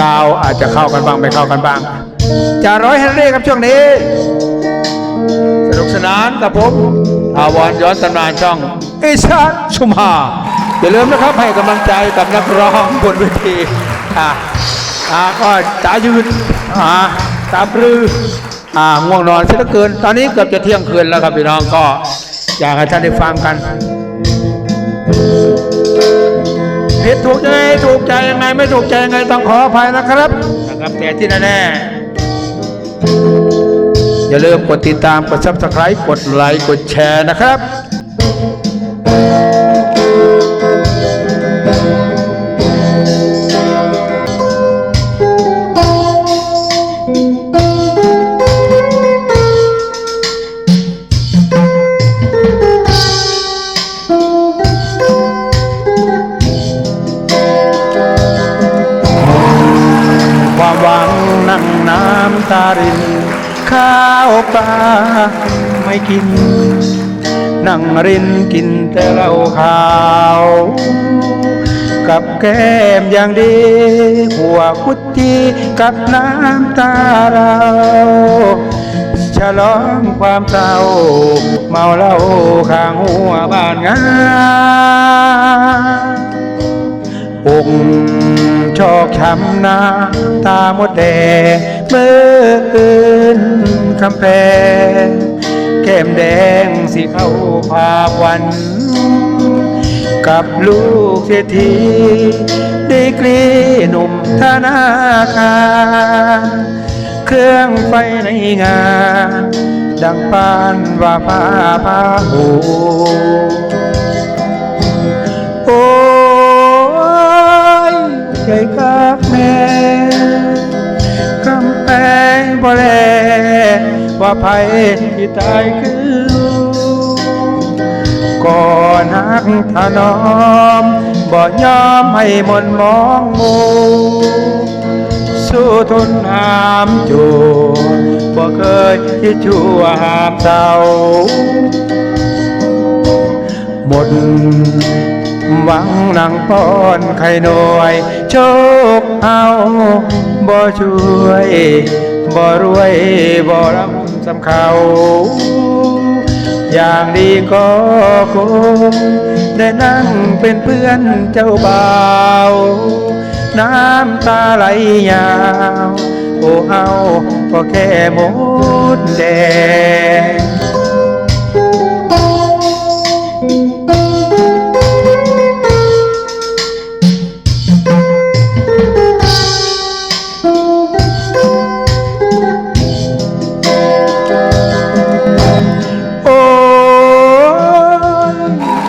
ดาวอาจจะเข้ากันบ้างไม่เข้ากันบ้างจะร้อยเฮนรี่ครับช่วงนี้ สนุกสนานกับผมอาวรย้อนตำนานช่องอิชาชุมฮาอย่าลืมนะครับให้กำลังใจกับนักร้องบนเวทีอ่าอ่าก็ตายืนอ่าตาปรืออ่าง่วงนอนเสียเหลือเกิน ตอนนี้เกือบจะเที่ยงคืนแล้วครับพี่น้องก็อยากให้ท่านได้ฟังกัน ผิดถูกยังไงถูกใจยังไงไม่ถูกใจยังไงต้องขออภัยนะครับนะครับแต่ที่แน่ๆอย่าลืมกดติดตามกดซับสไคร b ์กดไลค์กดแชร์นะครับำตาริน ข้าวปลาไม่กิน นั่งรินกินแต่เหล้าขาว กับแก้มอย่างดีหัวกุดจีกับน้ำตาเราฉลองความเศร้า เมาเหล้าข้างหัวบ้านงานอง ชอกช้ำหน้าตาหมดแดงเมื่อคืนคำแพงแก้มแดงสีเข้าภาพวัน กับลูกเศรษฐีดีกรีหนุ่มธนาคารเครื่องไฟในงาน ดังปานว่าผ้าผ้าหูโอ้ ใจกับแม่กำแพงบ่แลว่าไผที่ตายคือก่อนหักถนอมบ่ยอมให้มนมองมูสู้ทนหามจูบ่เคยที่ชั่วหามเศร้าหมดหวังนางป้อนไข่หน่วย ชคเอาบ่ช่วยบ่รวยบ่รำสำเขาอย่างดีก็คงได้นั่งเป็นเพื่อนเจ้าบ่าวน้ำตาไหลยาว โอ้เอาก็แค่หมดแดง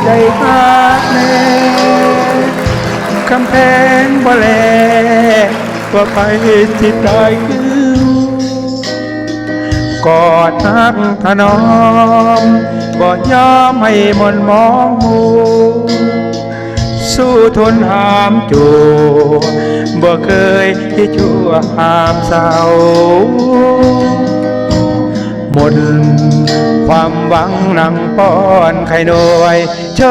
ใจขาดแน่คำแพงบ่แลว่าไปที่ตายคือกอดทักถนอมบ่ยอมให้มนมองมูสู้ทนหามจูบ่เคยที่ชั่วหามเศร้า หมดความหวังนังป้อนไข่หน่วย โช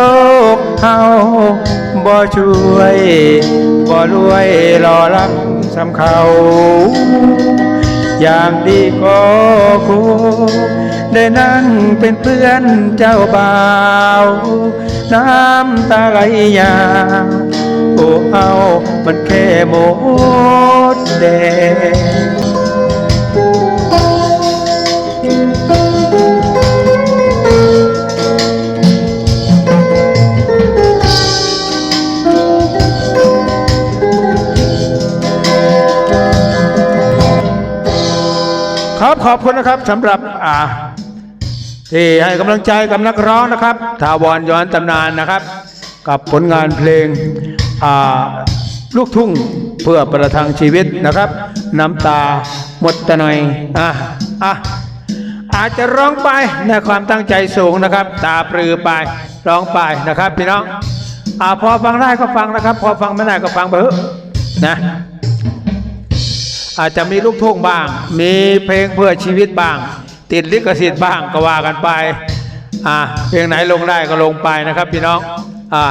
คเฮาบ่ช่วยบ่รวยรอรักสำเขาอย่างดีก็คงได้นั่งเป็นเพื่อนเจ้าบ่าว น้ำตาไหลยา โอ้เอามันแค่หมดแดง ครับขอบคุณนะครับสำหรับอ่าที่ให้กำลังใจกับนักร้องนะครับทาวรย้อนตำนานนะครับ กับผลงานเพลงอ่าลูกทุ่งเพื่อประทังชีวิตนะครับ น้ำตาหมดตะหน่อยอะอะอาจจะร้องไปในความตั้งใจสูงนะครับ ตาปรือไปร้องไปนะครับ พี่น้องอ่าพอฟังได้ก็ฟังนะครับ พอฟังไม่ได้ก็ฟังไปเถอะนะ อาจจะมีลูกทุ่งบ้าง มีเพลงเพื่อชีวิตบ้าง ติดลิขสิทธิ์บ้างก็ว่ากันไปอ่าเพลงไหนลงได้ก็ลงไปนะครับพี่น้องอ่า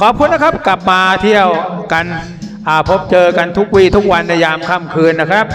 ขอบคุณนะครับกลับมาเที่ยวกันอ่าพบเจอกันทุกวีทุกวันในยามค่ำคืนนะครับ